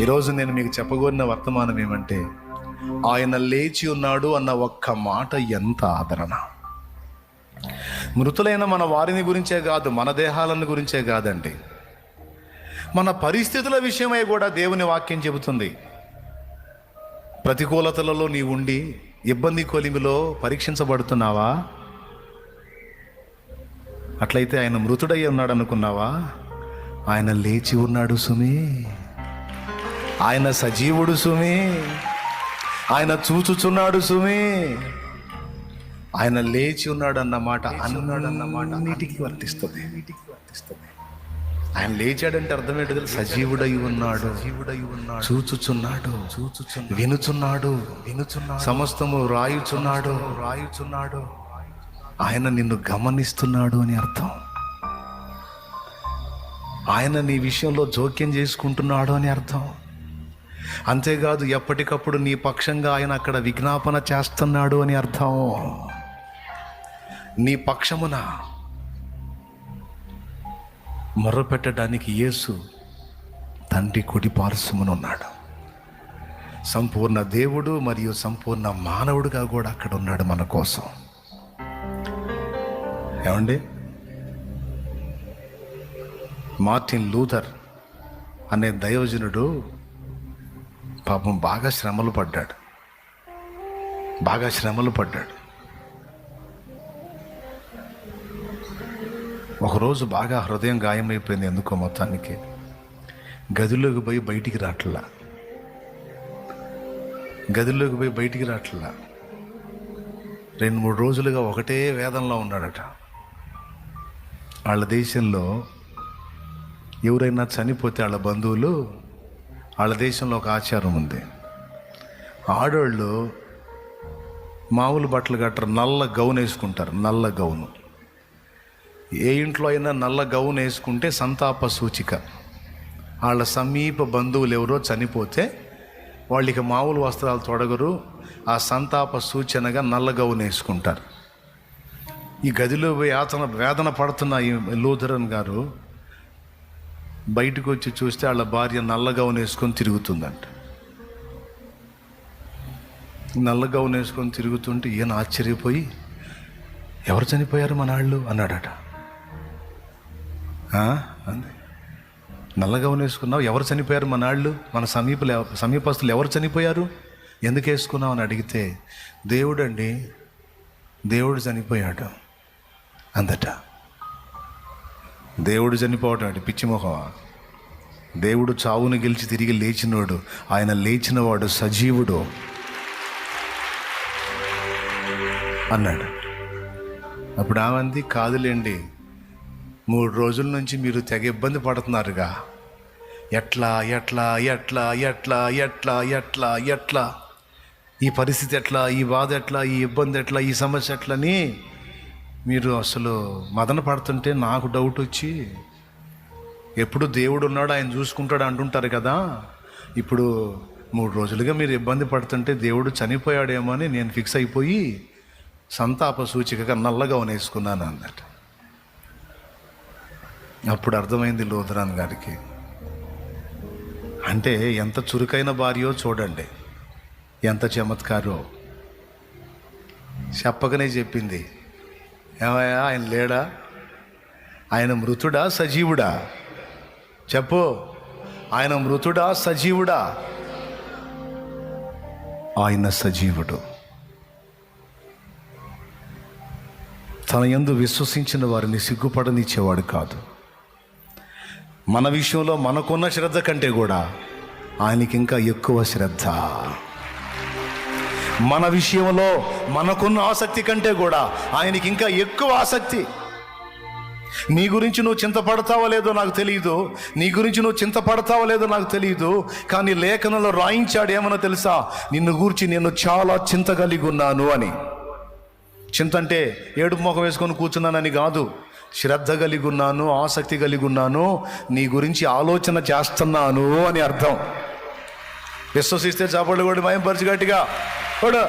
ఈరోజు నేను మీకు చెప్పగోరిన వర్తమానం ఏమంటే ఆయన లేచి ఉన్నాడు అన్న ఒక్క మాట ఎంత ఆదరణ. మృతులైన మన వారిని గురించే కాదు మన దేహాలను గురించే కాదండి. మన పరిస్థితుల విషయమై కూడా దేవుని వాక్యం చెబుతుంది. ప్రతికూలతలలో నీ ఉండి ఇబ్బంది కొలిమిలో పరీక్షించబడుతున్నావా? అట్లయితే ఆయన మృతుడై ఉన్నాడు అనుకున్నావా ఆయన లేచి ఉన్నాడు సుమీ. ఆయన సజీవుడు సుమి. ఆయన చూచుచున్నాడు సుమి. ఆయన లేచి ఉన్నాడు అన్నమాట అన్నాడు అన్నమాట అన్నిటికీ వర్తిస్తుంది. ఆయన లేచాడంటే అర్థం ఏంటో తెలుసు? సజీవుడై ఉన్నాడు. సజీవుడై ఉన్నాడు. చూచుచున్నాడు. చూచుచున్నాడు. వినుచున్నాడు. వినుచున్నాడు. సమస్తము రాయుచున్నాడు. రాయుచున్నాడు. ఆయన నిన్ను గమనిస్తున్నాడు అని అర్థం. ఆయన నీ విషయంలో జోక్యం చేసుకుంటున్నాడు అని అర్థం. అంతేకాదు ఎప్పటికప్పుడు నీ పక్షంగా ఆయన అక్కడ విజ్ఞాపన చేస్తున్నాడు అని అర్థం. నీ పక్షమున మొర్రపెట్టడానికి యేసు తండ్రి కుడి ఉన్నాడు. సంపూర్ణ దేవుడు మరియు సంపూర్ణ మానవుడిగా కూడా అక్కడ ఉన్నాడు మన కోసం. ఏమండి? మార్టిన్ లూథర్ అనే దైవజనుడు పాపం బాగా శ్రమలు పడ్డాడు. బాగా శ్రమలు పడ్డాడు. ఒకరోజు బాగా హృదయం గాయమైపోయింది ఎందుకో మొత్తానికి. గదిలోకి పోయి బయటికి రాట్లా. గదిలోకి పోయి బయటికి రాట్లా. రెండు మూడు రోజులుగా ఒకటే వేదంలో ఉన్నాడట. వాళ్ళ దేశంలో ఎవరైనా చనిపోతే వాళ్ళ బంధువులు వాళ్ళ దేశంలో ఒక ఆచారం ఉంది. ఆడవాళ్ళు మామూలు బట్టలు కట్టరు నల్ల గౌన్ వేసుకుంటారు నల్ల గౌను. ఏ ఇంట్లో అయినా నల్ల గౌన్ వేసుకుంటే సంతాప సూచిక. వాళ్ళ సమీప బంధువులు ఎవరో చనిపోతే వాళ్ళకి మామూలు వస్త్రాలు తొడగరు ఆ సంతాప సూచనగా నల్ల గౌన్ వేసుకుంటారు. ఈ గదిలో పోయి ఆతన వేదన పడుతున్న ఈ లూథరన్ గారు బయటకు వచ్చి చూస్తే వాళ్ళ భార్య నల్లగౌన్ వేసుకొని తిరుగుతుందంట. నల్లగౌన్ వేసుకొని తిరుగుతుంటే ఈయన ఆశ్చర్యపోయి ఎవరు చనిపోయారు మన వాళ్ళు అన్నాడట. అంది. నల్లగౌన్ వేసుకున్నావు ఎవరు చనిపోయారు మన వాళ్ళు మన సమీపలు సమీపస్తులు ఎవరు చనిపోయారు? ఎందుకు వేసుకున్నావు? అని అడిగితే దేవుడండి దేవుడు చనిపోయాడు అందట. దేవుడు చనిపోవటం అంటే పిచ్చిమొహమా దేవుడు చావును గెలిచి తిరిగి లేచినోడు ఆయన లేచినవాడు సజీవుడు. అన్నాడు. అప్పుడు ఆమంది కాదులేండి మూడు రోజుల నుంచి మీరు తెగ ఇబ్బంది పడుతున్నారుగా. ఎట్లా ఎట్లా ఎట్లా ఎట్లా ఎట్లా ఎట్లా ఎట్లా? ఈ పరిస్థితి ఎట్లా ఈ బాధ ఎట్లా ఈ ఇబ్బంది ఎట్లా ఈ సమస్య ఎట్లని మీరు అసలు మదన పడుతుంటే నాకు డౌట్ వచ్చి ఎప్పుడు దేవుడు ఉన్నాడు ఆయన చూసుకుంటాడు అంటుంటారు కదా. ఇప్పుడు మూడు రోజులుగా మీరు ఇబ్బంది పడుతుంటే దేవుడు చనిపోయాడేమో అని నేను ఫిక్స్ అయిపోయి సంతాప సూచికగా నల్లగా వేసుకున్నాను అన్నట్టు. అప్పుడు అర్థమైంది లోధరాన్ గారికి. అంటే ఎంత చురుకైన భార్యో చూడండి ఎంత చమత్కారో. చెప్పకనే చెప్పింది ఏమయ్యా ఆయన లేడా? ఆయన మృతుడా సజీవుడా? చెప్పు. ఆయన మృతుడా సజీవుడా? ఆయన సజీవుడు. తన ఎందు విశ్వసించిన వారిని సిగ్గుపడనిచ్చేవాడు కాదు. మన విషయంలో మనకున్న శ్రద్ధ కంటే కూడా ఆయనకి ఇంకా ఎక్కువ శ్రద్ధ. మన విషయంలో మనకున్న ఆసక్తి కంటే కూడా ఆయనకి ఇంకా ఎక్కువ ఆసక్తి. నీ గురించి నువ్వు చింతపడతావో లేదో నాకు తెలియదు నీ గురించి నువ్వు చింతపడతావో లేదో నాకు తెలియదు కానీ లేఖనంలో రాయించాడు ఏమన్నా తెలుసా? నిన్ను గూర్చి నేను చాలా చింత కలిగి ఉన్నాను అని. చింత అంటే ఏడుపు ముఖం వేసుకొని కూర్చున్నానని కాదు. శ్రద్ధ కలిగి ఉన్నాను ఆసక్తి కలిగి ఉన్నాను నీ గురించి ఆలోచన చేస్తున్నాను అని అర్థం. విశ్వసిస్తే చాపళ్ళు కూడా భయం పరిచి గట్టిగా. కూడా